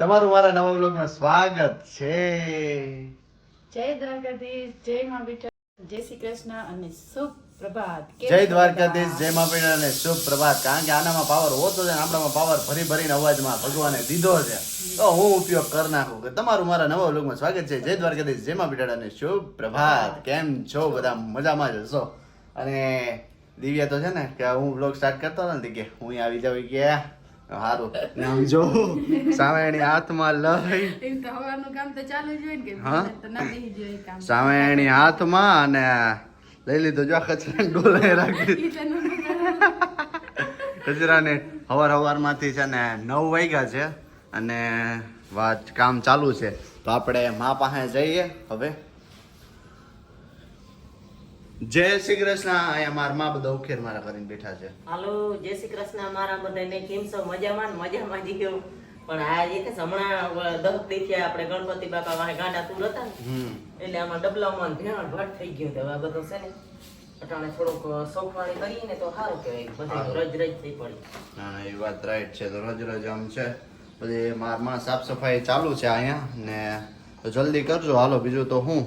તમારું મારા નવા બ્લોગમાં સ્વાગત છે. જય દ્વારકાધીશ જય મા બેટા જય શ્રી કૃષ્ણ અને શુભ પ્રભાત જય દ્વારકાધીશ? જય માપીના અને શુભ પ્રભાત કારણ કે આનામાં પાવર હોતો છે ને આપણામાં પાવર ભરી ભરીને અવાજમાં ભગવાને દીધો છે. તો હું ઉપયોગ કરી નાખું કે તમારું મારા નવા બ્લોગમાં સ્વાગત છે. જય દ્વારકાધીશ જય માપીના અને શુભ પ્રભાત કેમ છો બધા? મજામાં જ હશો? અને દિવ્યા તો છે ને કે હું બ્લોગ સ્ટાર્ટ કરતો હતો ને કે હું આવી જાઉં કે સારું ને આમ જો સામે હાથમાં લઈ. હવાનું કામ તો ચાલુ જ હોય ને હા? મને તો ના બેસી જોઈએ એ કામ. સામે એની હાથમાં અને લઈ લીધો જો કચરા ડોલે રાખી. કચરાને હવાર હવારમાંથી છે ને નવ વાગ્યા છે અને વાત કામ ચાલુ છે. તો આપણે મા પાસે જઈએ હવે. જય શ્રી કૃષ્ણ. અહીંયા મારા મા બધા ઉખેર મારા કરીને બેઠા છે. હાલો જય શ્રી કૃષ્ણ. મારા બધાને કેમ છો? મજામાં મજામાં જી ગયો પણ આ જે કે હમણાં દસ દેખ્યા આપણે ગણપતિ બાપા વાહે ગાંડા તુર હતા એટલે આમાં ડબલામાં ભેણ ભટ થઈ ગયું તો આ બધું છે ને અટાણે થોડોક સોફવાળી કરીએ ને તો સારું કહેવાય. બધું રજ રજ થઈ પડી. હા એ વાત રાઈટ છે. તો રજ રજ આમ છે. બધી મારમાં સાફ સફાઈ ચાલુ છે અહીંયા ને તો જલ્દી કરજો. હાલો બીજું તો હું?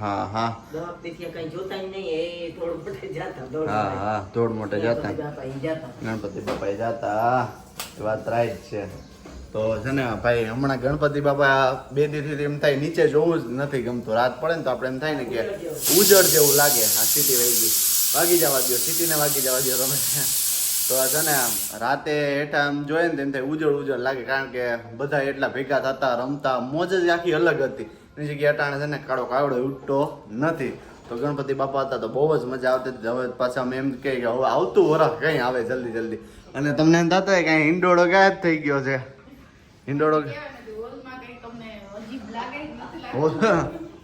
હા હા. દોડ હા હા દોડ મોટે જતા. ગણપતિ બાપા જાતા વાત રાઈટ છે. તો છે ને ભાઈ હમણાં ગણપતિ બાપા બે દીથી એમ થાય નીચે જોવું જ નથી ગમતું. રાત પડે ને તો આપણે એમ થાય ને કે ઉજળ જેવું. લાગે. આ સિટી વાગી વાગી જવા દો સિટીને વાગી જવા દો તમે. તો આ છે ને રાતે હેઠા આમ જોઈએ ને તેમ એમ થાય ઉજળ ઉજળ લાગે. કારણ કે બધા એટલા ભેગા થતા રમતા મોજ જ આખી અલગ હતી. એની જગ્યાએ અટાણે છે ને કાળો કાવડો ઉઠતો નથી. તો ગણપતિ બાપા હતા તો બહુ જ મજા આવતી હતી. હવે પાછા અમે એમ કહે કે હવે આવતું વરસ કઈ આવે જલ્દી જલ્દી. અને તમને એમ થતો હોય કઈ હિંડોળો ગાયબ થઈ ગયો છે. હિંડોળો ને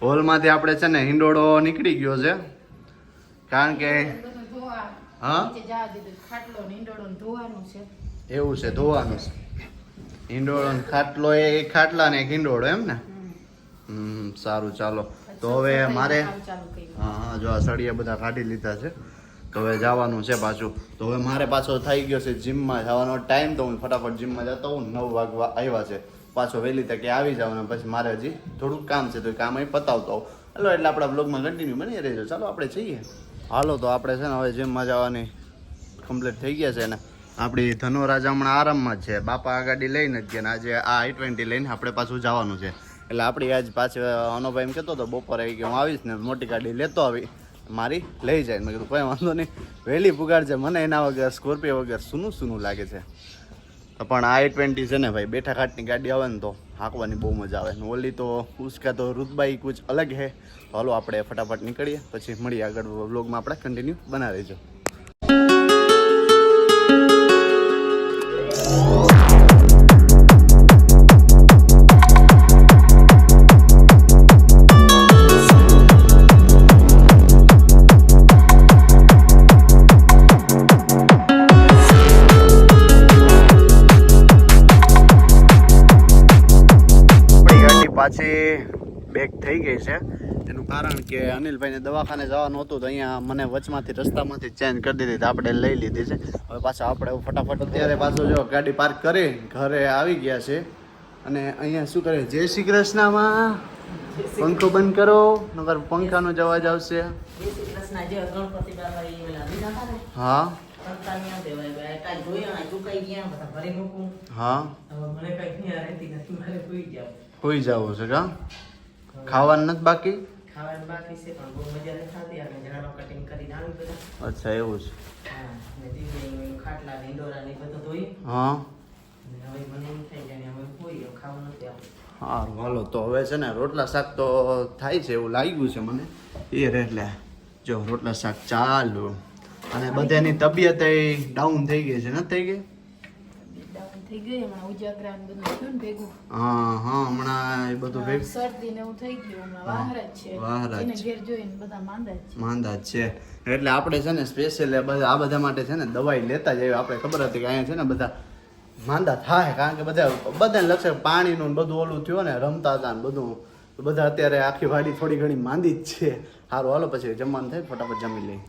હોલમાંથી આપણે છે ને હિંડોળો નીકળી ગયો છે. કારણ કે હા? ને ને એવું છે ધોવાનું છે. હિંડોળો ને ખાટલો એ ખાટલા ને હિંડોળો એમ ને? હમ. સારું ચાલો. તો હવે મારે હા હા જો આ સળિયા બધા કાઢી લીધા છે. તો હવે જવાનું છે પાછું. તો હવે મારે પાછો થઈ ગયો છે જીમમાં જવાનો ટાઈમ તો હું ફટાફટ જીમમાં જતો હું નવ વાગવા આવ્યા છે. પાછો વહેલી તકે આવી જાઉં ને પછી મારે હજી થોડુંક કામ છે તો કામ અહીં પતાવતો હોઉં. હલો એટલે આપણા બ્લોગમાં કન્ટિન્યુ બની રહેજો. ચાલો આપણે જઈએ. હાલો તો આપણે છે ને હવે જીમમાં જવાની કમ્પ્લીટ થઈ ગયા છે ને. આપણી ધનુરાજ હમણાં આરામમાં જ છે. બાપા આ ગાડી લઈને જ ગયા ને. આજે આ આઈ ટ્વેન્ટી લઈને આપણે પાછું જવાનું છે. એટલે આપણી આજ પાછળ અનુભાઈ એમ કહેતો હતો, બપોરે કે હું આવીશ ને મોટી ગાડી લેતો આવી. મારી લઈ જાય. મેં કીધું, કોઈ વાંધો નહીં. વહેલી પુગાડજે મને એના વગર, સ્કોર્પિયો વગર સૂનું સૂનું લાગે છે. પણ આઈ ટ્વેન્ટી છે ને ભાઈ, બેઠા ખાટની ગાડી આવે ને તો હાંકવાની બહુ મજા આવે. ઓલી તો ઉસકા તો રુતબાઈ કુછ અલગ હે. હાલો આપણે ફટાફટ નીકળીએ. પછી મળીએ આગળ વ્લોગમાં આપણે. કન્ટિન્યુ બનાવીજો આપણી પાછી બેક થઈ ગઈ છે. એનું કારણ કે અનિલભાઈને દવાખાને જવાનું હતું તો અહીંયા મને વચમાંથી રસ્તામાંથી ચેન્જ કરી દીધી. તો આપણે લઈ લીધી છે. હવે પાછા આપણે ફટાફટ અત્યારે પાછું જો ગાડી પાર્ક કરી ઘરે આવી ગયા છે. અને અહીંયા શું કરે? જય શ્રી કૃષ્ણમાં. પંખો બંધ કરો નગર પંખાનો જ અવાજ આવશે. હા. હા. હોઈ જાવો છે કા ખાવાનું નથી બાકી? અચ્છા એવું છે. હા હા. સારું હાલો તો હવે છે ને રોટલા શાક તો થાય છે એવું લાગ્યું છે મને. એ રે એટલે જો રોટલા શાક ચાલુ. અને બધાની તબિયત ડાઉન થઈ ગઈ છે નથી થઈ ગઈ? થઈ ગઈ હમણાં ઉજાગરા બધું થયું ને ભેગું. હા હા હમણાં એ બધું ભેગું શરદી ને એવું થઈ ગયું હમણાં હા, જ છે. બહાર જ. ઘેર જોઈને બધા માંદા જ છે. માંદા છે. એટલે આપણે છે ને સ્પેશિયલ આ બધા માટે છે ને દવાઈ લેતા જ આપણે ખબર હતી કે અહીંયા છે ને બધા માંદા થાય કારણ કે બધા બધાને લક્ષણ પાણીનું બધું ઓલું થયું ને રમતા હતા ને બધું. બધા અત્યારે આખી વાડી થોડી ઘણી માંદી જ છે. સારું હાલો પછી જમવાનું થાય ફટાફટ જમી લઈએ.